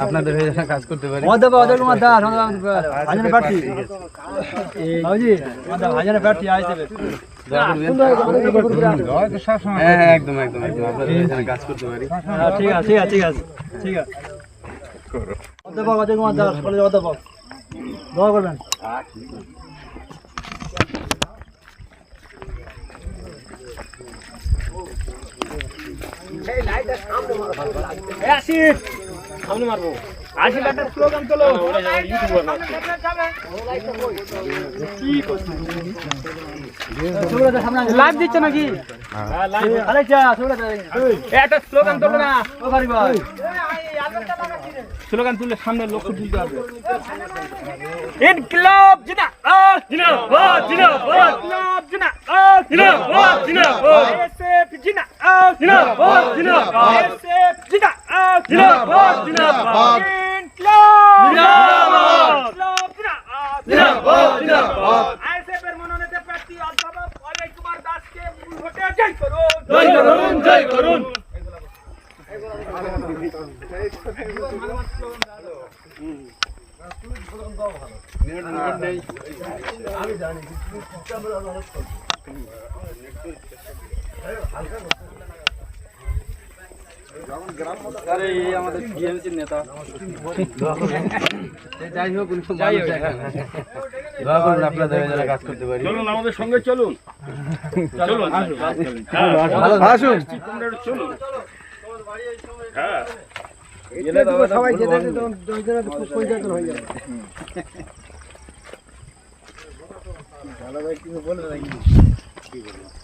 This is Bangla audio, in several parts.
আপনাদের হয়ে কাজ করতে পারি। হাজার প্রার্থী। হাজার প্রার্থী আসবে হ্যাঁ হ্যাঁ, একদম একদম একদম। আপনাদের কাজ করতে পারি। ঠিক আছে ঠিক আছে ঠিক আছে ঠিক আছে। অধ্যাপক অজয় কুমার দাস কলেজের অধ্যাপক। দোয়া করবেন। লাইভ দিচ্ছে নাকি? স্লোগান তোলো না। স্লোগান তুললে সামনে লক্ষ্য তুলতে হবে। ইনকিলাব জিন্দাবাদ। জিন্দাবাদ। ইনকিলাব জিন্দাবাদ। জিন্দাবাদ জিন্দাবাদ। এসএফ জিন্দাবাদ জিন্দাবাদ জিন্দাবাদ। এসএফ জিন্দাবাদ জিন্দাবাদ জিন্দাবাদ। জিন্দাবাদ। জিন্দাবাদ। জিন্দাবাদ। জিন্দাবাদ আইএসএফ এর মনোনীত প্রার্থী অধ্যাপক অজয় কুমার দাসকে মূল ভোটে জয় করুন। জয় করুন জয় করুন। আরে এই আমাদের টিএমসির নেতা যাই হোক উনি তো মানুষ এখন। দোয়া করুন আপনাদের হয়ে যেন কাজ করতে পারি চলুন আমাদের সঙ্গে চলুন চলুন আসুন চলুন সবাই যেতে পঞ্চায়েত হয়ে যাবে ওটা খোলা মারলে না ওই দাঁড়াবে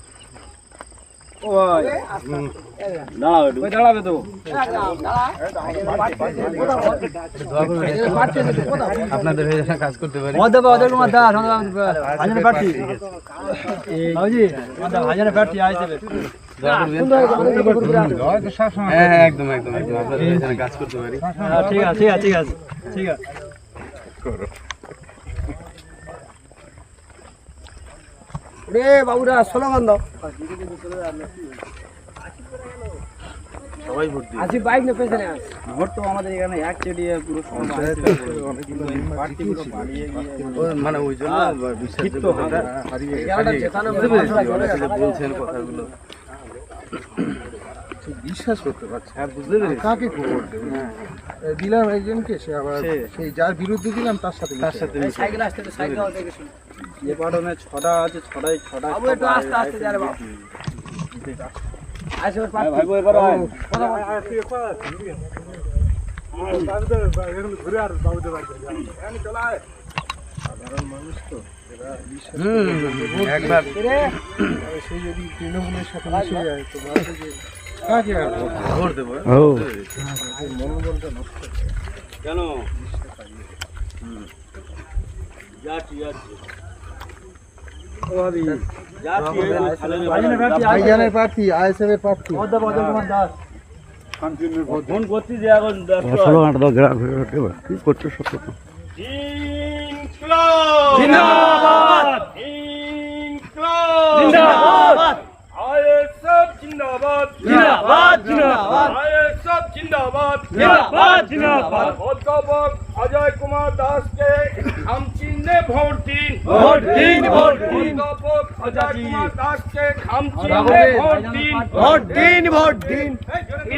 আপনাদের হয়ে যেন কাজ করতে পারি। হাজার প্রার্থী। আসবে করবেন। হ্যাঁ হ্যাঁ একদম একদম একদম। আপনাদের কাজ করতে পারি। হ্যাঁ, ঠিক আছে ঠিক আছে ঠিক আছে। ঠিক আছে রে বাবুরা স্লোগান দাও সবাই ভোট বাইক না পেছনে আস ভোট তো আমাদের এখানে এক চেটিয়ে পুরো সব পার্টি পুরো পালিয়ে মানে ওই জন্য বিশ্বাস বলছেন কথাগুলো। বিশ্বাস করতে পারছি হ্যাঁ বুঝতে পেরেছি। কাকে খবর দিলাম একজনকে সে আবার সেই যার বিরুদ্ধে দিলাম তার সাথে তার সাথে সাইকেল আসতে সাইকেল দেখে শুনে ছটা আছে ছটাই ছটা একটু আস্তে আস্তে যা রে বাবু আসে ওর পাশ ভাই এবার আয়। হুম, একবার। সেই যদি তৃণমূলের সাথে মিশে যায় তো ভাবছে যে কাকে ভোট দেবো? মনোবলটা নষ্ট কেন? হাজার প্রার্থী ভাইজানের প্রার্থী আইএসএফ এর প্রার্থী দাস জিন্দাবাদ! জিন্দাবাদ! আইএসএফ জিন্দাবাদ! জিন্দাবাদ! জিন্দাবাদ! আইএসএফ জিন্দাবাদ! জিন্দাবাদ! জিন্দাবাদ! অধ্যাপক অজয় কুমার খামচিহ্নে ভোট দিন। ভোট দিন ভোট দিন। অধ্যাপক অজয় কুমার দাসকে খামচিহ্নে ভোট দিন। ভোট দিন ভোট দিন।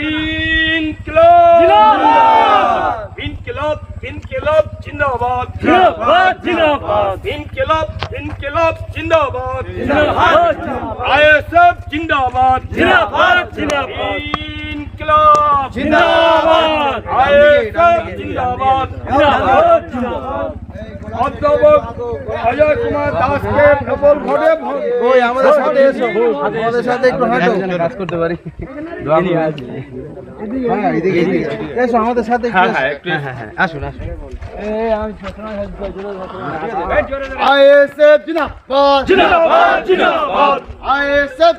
ইনকলাব। জিন্দাবাদ। ইনকলাব ইনকলাব জিন্দাবাদ। জিন্দাবাদ জিন্দাবাদ। ইনকলাব ইনকলাব জিন্দাবাদ। জিন্দাবাদ আইএসএফ জিন্দাবাদ। জিন্দাবাদ জিন্দাবাদ। ইনকলাব। জিন্দাবাদ। আইএসএফ জিন্দাবাদ। জিন্দাবাদ জিন্দাবাদ। অধ্যাপক অজয় কুমার দাসকে প্রবল ভোটে ওই আমাদের সাথে এসো। আমাদের সাথে একটু হাঁটো। কাজ করতে পারি? হ্যাঁ এসো আমাদের সাথে আসুন আসুন। ISF ISF